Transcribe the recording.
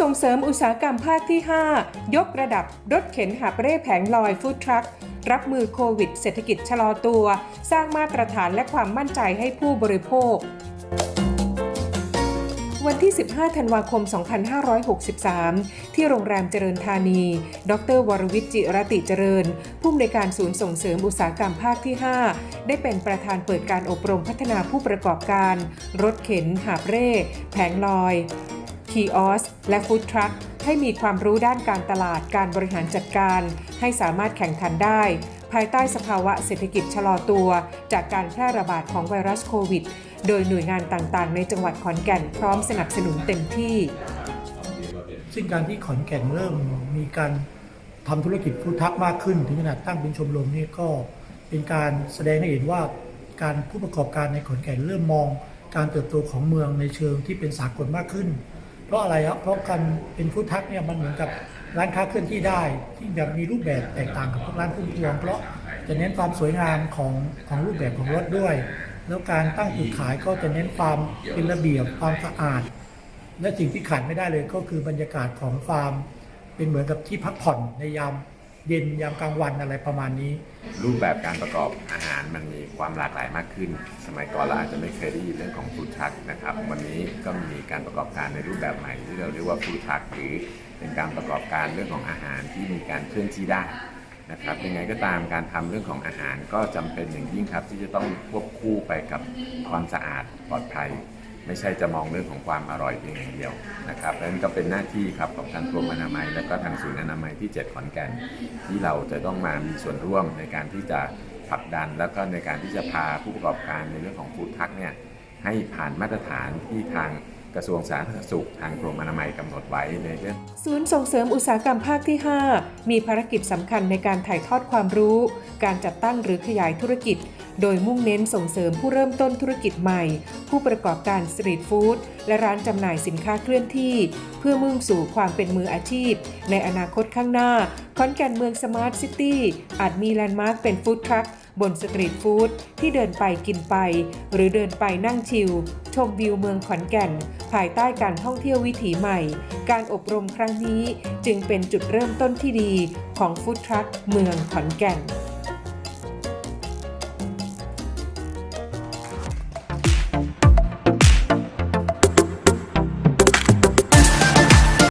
ส่งเสริมอุตสาหกรรมภาคที่ 5 ยกระดับรถเข็นหาบเร่แผงลอยฟู้ดทรัครับมือโควิด เศรษฐกิจชะลอตัว สร้างมาตรฐานและความมั่นใจให้ผู้บริโภค วันที่ 15 ธันวาคม 2563 ที่โรงแรมเจริญธานี ดร วรวิจิรติเจริญ ผู้อำนวยการศูนย์ส่งเสริมอุตสาหกรรมภาคที่ 5 ได้เป็นประธานเปิดการอบรมพัฒนาผู้ประกอบการ รถเข็น หาบเร่ แผงลอย คีออสและฟู้ดทรัคให้มีความรู้ด้านการตลาดการบริหารจัดการ ให้สามารถแข่งขันได้ ภายใต้สภาวะเศรษฐกิจชะลอตัว จากการแพร่ระบาดของไวรัสโควิด โดยหน่วยงานต่างๆ ในจังหวัดขอนแก่นพร้อมสนับสนุนเต็มที่ ซึ่งการที่ขอนแก่นเริ่มมีการทำธุรกิจฟู้ดทรัคมากขึ้น ถึงขนาดตั้งเป็นชมรมนี่ก็เป็นการแสดงให้เห็นว่าการผู้ประกอบการในขอนแก่นเริ่มมอง การเติบโตของเมืองในเชิงที่เป็นสากลมากขึ้น เพราะอะไรครับเพราะการเป็นฟู้ดทักเนี่ยมันเหมือนกับร้านค้าเคลื่อนที่ได้ ที่แบบมีรูปแบบแตกต่างกับพวกร้านพุ่มพวงเพราะจะเน้นความสวยงามของของรูปแบบของรถด้วย แล้วการตั้งจุดขายก็จะเน้นความเป็นระเบียบความสะอาด และสิ่งที่ขาดไม่ได้เลยก็คือบรรยากาศของฟาร์ม เป็นเหมือนกับที่พักผ่อนในยาม เย็นยามกลางวันอะไรประมาณนี้ รูปแบบการประกอบอาหารมันมีความหลากหลายมากขึ้น สมัยก่อนเราอาจจะไม่เคยได้ยินเรื่องของฟู้ดทรัคนะครับ วันนี้ก็มีการประกอบการในรูปแบบใหม่ที่เราเรียกว่าฟู้ดทรัคหรือเป็นการประกอบการเรื่องของอาหารที่มีการเคลื่อนที่ได้นะครับยังไงก็ตามการทำเรื่องของอาหารก็จำเป็นอย่างยิ่งครับ ที่จะต้องควบคู่ไปกับความสะอาดปลอดภัย ไม่ใช่จะมองเรื่องของความอร่อยเพียงอย่างเดียวนะครับดังนั้นก็เป็นหน้าที่ครับของทางกรมอนามัย และก็ทางศูนย์อนามัยที่ 7 ขอนแก่น ที่เราจะต้องมามีส่วนร่วมในการที่จะผลักดัน แล้วก็ในการที่จะพาผู้ประกอบการในเรื่องของฟู้ดทักเนี่ยให้ผ่านมาตรฐานที่ทาง กระทรวงสาธารณสุขทางกรมอนามัยกำหนดไว้ในเรื่องศูนย์ส่งเสริมอุตสาหกรรมภาคที่ 5 มีภารกิจสำคัญในการถ่ายทอดความรู้ การจัดตั้งหรือขยายธุรกิจ โดยมุ่งเน้นส่งเสริมผู้เริ่มต้นธุรกิจใหม่ ผู้ประกอบการสตรีทฟู้ดและร้านจำหน่ายสินค้าเคลื่อนที่ เพื่อมุ่งสู่ความเป็นมืออาชีพ ในอนาคตข้างหน้าขอนแก่นเมืองสมาร์ทซิตี้อาจมีแลนด์มาร์คเป็นฟู้ดทรัค บนสตรีทฟู้ดที่เดินไปกินไป หรือเดินไปนั่งชิล ชมวิวเมืองขอนแก่น ภายใต้การท่องเที่ยววิถีใหม่ การอบรมครั้งนี้จึงเป็นจุดเริ่มต้นที่ดีของฟู้ดทรัคเมืองขอนแก่น